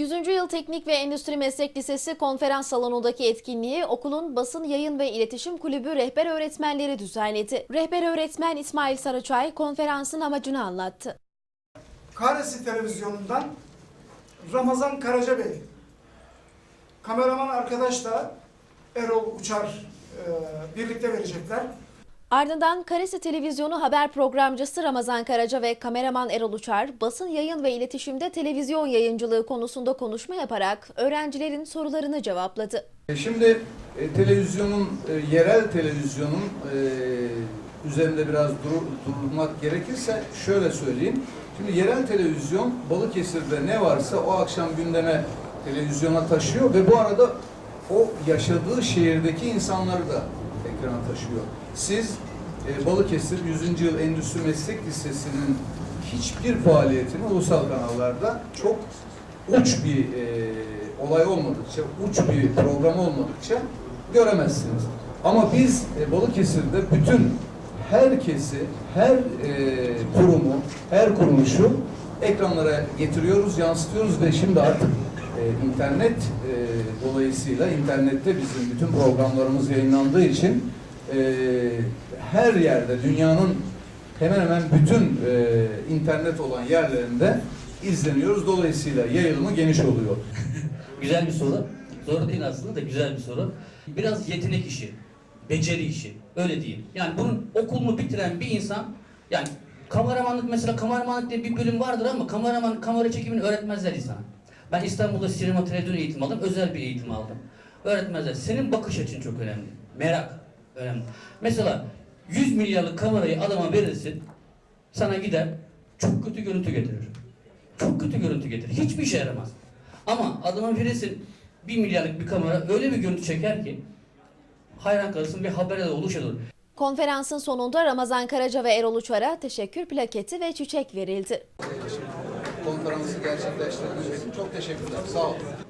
100. Yıl Teknik ve Endüstri Meslek Lisesi konferans salonundaki etkinliği okulun Basın Yayın ve İletişim Kulübü rehber öğretmenleri düzenledi. Rehber öğretmen İsmail Sarıçay konferansın amacını anlattı. Karesi Televizyonu'ndan Ramazan Karaca Bey. Kameraman arkadaş da Erol Uçar e, birlikte verecekler. Ardından Karesi Televizyonu haber programcısı Ramazan Karaca ve kameraman Erol Uçar, basın yayın ve iletişimde televizyon yayıncılığı konusunda konuşma yaparak öğrencilerin sorularını cevapladı. E, Şimdi e, televizyonun, e, yerel televizyonun üzerinde biraz dur- durmak gerekirse şöyle söyleyeyim. Şimdi yerel televizyon Balıkesir'de ne varsa o akşam gündeme televizyona taşıyor ve bu arada o yaşadığı şehirdeki insanları da ekrana taşıyor. Siz e, Balıkesir 100. Yıl Endüstri Meslek Lisesi'nin hiçbir faaliyetini ulusal kanallarda çok uç bir e, olay olmadıkça, uç bir program olmadıkça göremezsiniz. Ama biz e, Balıkesir'de bütün herkesi, her e, kurumu, her kuruluşu ekranlara getiriyoruz, yansıtıyoruz ve şimdi artık e, internet e, dolayısıyla internette bizim bütün programlarımız yayınlandığı için e, her yerde dünyanın hemen hemen bütün e, internet olan yerlerinde izleniyoruz. Dolayısıyla yayılımı geniş oluyor. Güzel bir soru. Zor değil aslında da güzel bir soru. Biraz yetenek işi, beceri işi. Öyle diyeyim. Yani bunun okulunu bitiren bir insan yani kameramanlık mesela kameramanlık diye bir bölüm vardır ama kameraman kamera çekimini öğretmezler insana. Ben İstanbul'da sinema televizyon eğitimi aldım. Özel bir eğitim aldım. Öğretmezler. Senin bakış açın çok önemli. Merak önemli. Mesela 100 milyarlık kamerayı adama verirsin. Sana gider çok kötü görüntü getirir. Çok kötü görüntü getirir. Hiçbir işe yaramaz. Ama adama verirsin 1 milyarlık bir kamera öyle bir görüntü çeker ki hayran kalırsın bir habere de oluşur. Konferansın sonunda Ramazan Karaca ve Erol Uçar'a teşekkür plaketi ve çiçek verildi. Konferansı gerçekleştirdiğiniz için çok teşekkürler. Sağ olun.